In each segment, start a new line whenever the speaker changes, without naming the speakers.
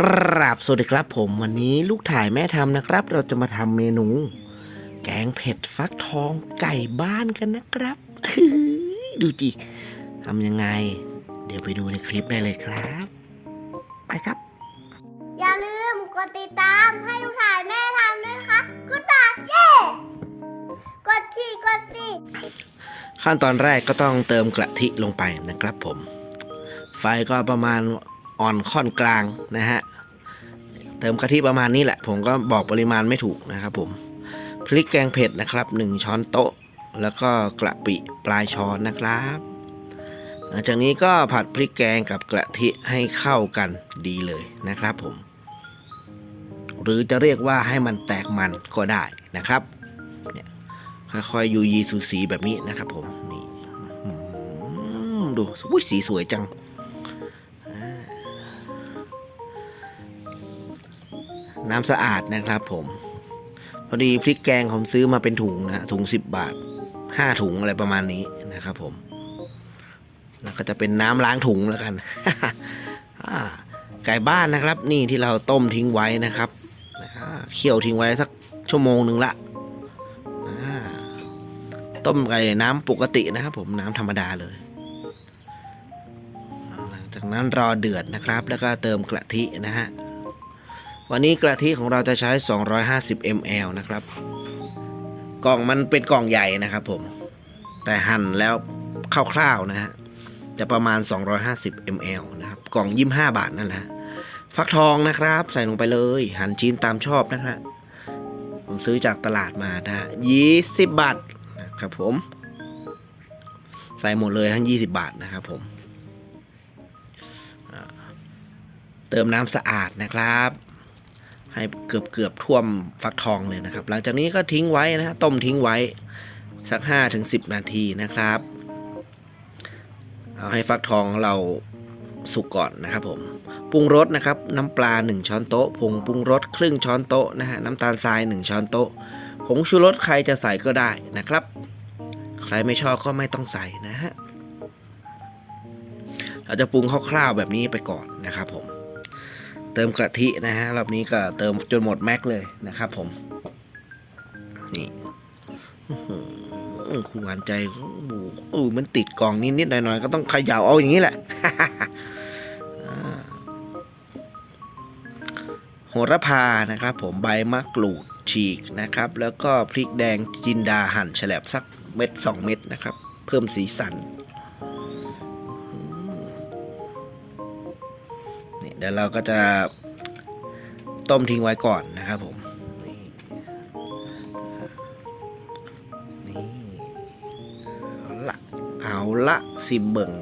กราบสวัสดีครับผมวันนี้ลูกถ่ายแม่ทำนะครับ เราจะมาทำเมนู แกงเผ็ดฟักทองไก่บ้านกันนะครับ ดูจิทำยังไง เดี๋ยวไปดูในคลิปได้เลยครับ ไปครับ
อย่าลืมกดติดตามให้ลูกถ่ายแม่ทำด้วยนะคะกดบายเย้กดสี่กดสี่
ขั้นตอนแรกก็ต้องเติมกะทิลงไปนะครับผม ไฟก็ประมาณ อ่อนค่อนกลางนะฮะเติมกะทิประมาณนี้แหละ ผมก็บอกปริมาณไม่ถูกนะครับผมพริกแกงเผ็ดนะครับ 1 ช้อนโต๊ะ แล้วก็กระปิปลายช้อนนะครับหลังจากนี้ก็ผัดพริกแกงกับกระทิให้เข้ากันดีเลยนะครับผม หรือจะเรียกว่าให้มันแตกมันก็ได้นะครับค่อยๆยูยีสูสีแบบนี้นะครับผมนี่ดูอุ้ยสีสวยจัง น้ำสะอาดนะครับผม พอดีพริกแกงผมซื้อมาเป็นถุงนะถุง10บาท5ถุงอะไรประมาณนี้นะครับผม แล้วก็จะเป็นน้ำล้างถุงแล้วกันไก่บ้านนะครับ นี่ที่เราต้มทิ้งไว้นะครับเคี่ยวทิ้งไว้สักชั่วโมงหนึ่งละต้มไก่น้ำปกตินะครับผมน้ำธรรมดาเลย หลังจากนั้นรอเดือดนะครับ แล้วก็เติมกะทินะฮะ วันนี้กระทิของเราจะใช้ 250 ml นะครับ กล่องมันเป็นกล่องใหญ่นะครับผม แต่หั่นแล้วคร่าวๆนะฮะ จะประมาณ 250 ml นะครับ กล่อง 25 บาทนั่นแหละฮะฟักทองนะครับ ใส่ลงไปเลย หั่นชิ้นตามชอบนะครับผมซื้อจากตลาดมานะฮะ20บาทนะครับผม ใส่หมดเลยทั้ง20บาทนะครับผม เติมน้ำสะอาดนะครับ ให้เกือบเกือบท่วมฟักทองเลยนะครับ หลังจากนี้ก็ทิ้งไว้นะฮะต้มทิ้งไว้สัก5-10 นาทีนะครับ เอาให้ฟักทองเราสุกก่อนนะครับผมปรุงรสนะครับ น้ำปลา 1 ช้อนโต๊ะผงปรุงรสครึ่งช้อนโต๊ะนะฮะน้ำตาลทราย 1 ช้อนโต๊ะผงชูรสใครจะใส่ก็ได้นะครับ ใครไม่ชอบก็ไม่ต้องใส่นะฮะเราจะปรุงคร่าวๆแบบนี้ไปก่อนนะครับผม เติมกะทินะฮะรอบนี้ก็เติมจนหมดแม็กเลยนะครับผม นี่อื้อหือคุณหวานใจโอ้โหเออมันติดกล่องนิดๆหน่อยๆ ก็ต้องเขย่าเอาอย่างนี้แหละโหระพานะครับผมใบมะกรูดฉีกนะครับ แล้วก็พริกแดงจินดาหั่นแฉลบสักเม็ดสองเม็ดนะครับ เพิ่มสีสัน ดี๋ยวเราก็จะต้มทิ้งไว้ก่อนนะครับผมนี่เอาละเอาละสิเบิง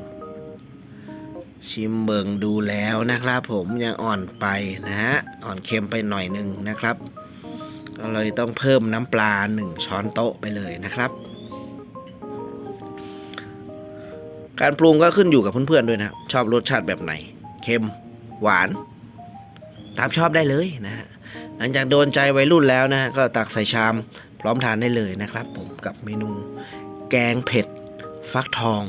ชิมเบิงดูแล้วนะครับผมยังอ่อนไปนะฮะอ่อนเค็มไปหน่อยหนึ่งนะครับก็เลยต้องเพิ่มน้ำปลา 1 ช้อนโต๊ะไปเลยนะครับ การปรุงก็ขึ้นอยู่กับเพื่อนๆด้วยนะชอบรสชาติแบบไหน เค็ม หวาน ตามชอบได้เลยนะฮะหลังจากโดนใจวัยรุ่นแล้วนะฮะก็ตักใส่ชามพร้อมทานได้เลยนะครับ ผมกับเมนูแกงเผ็ด ฟักทอง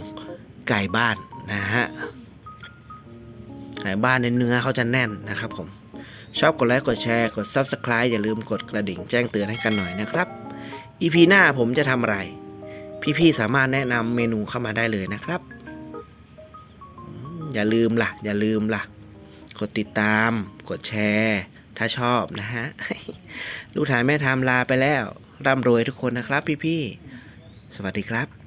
ไก่บ้านนะฮะไก่บ้านในเนื้อเขาจะแน่นนะครับผมชอบกดไลค์กดแชร์กด Subscribe อย่าลืมกดกระดิ่งแจ้งเตือนให้กันหน่อยนะครับ EP หน้าผมจะทำอะไร พี่ๆสามารถแนะนำเมนูเข้ามาได้เลยนะครับอืมอย่าลืมล่ะ อย่าลืมล่ะ กดติดตาม กดแชร์ ถ้าชอบนะฮะ ลูกถ่ายแม่ทำลาไปแล้ว ร่ำรวยทุกคนนะครับพี่ๆ สวัสดีครับ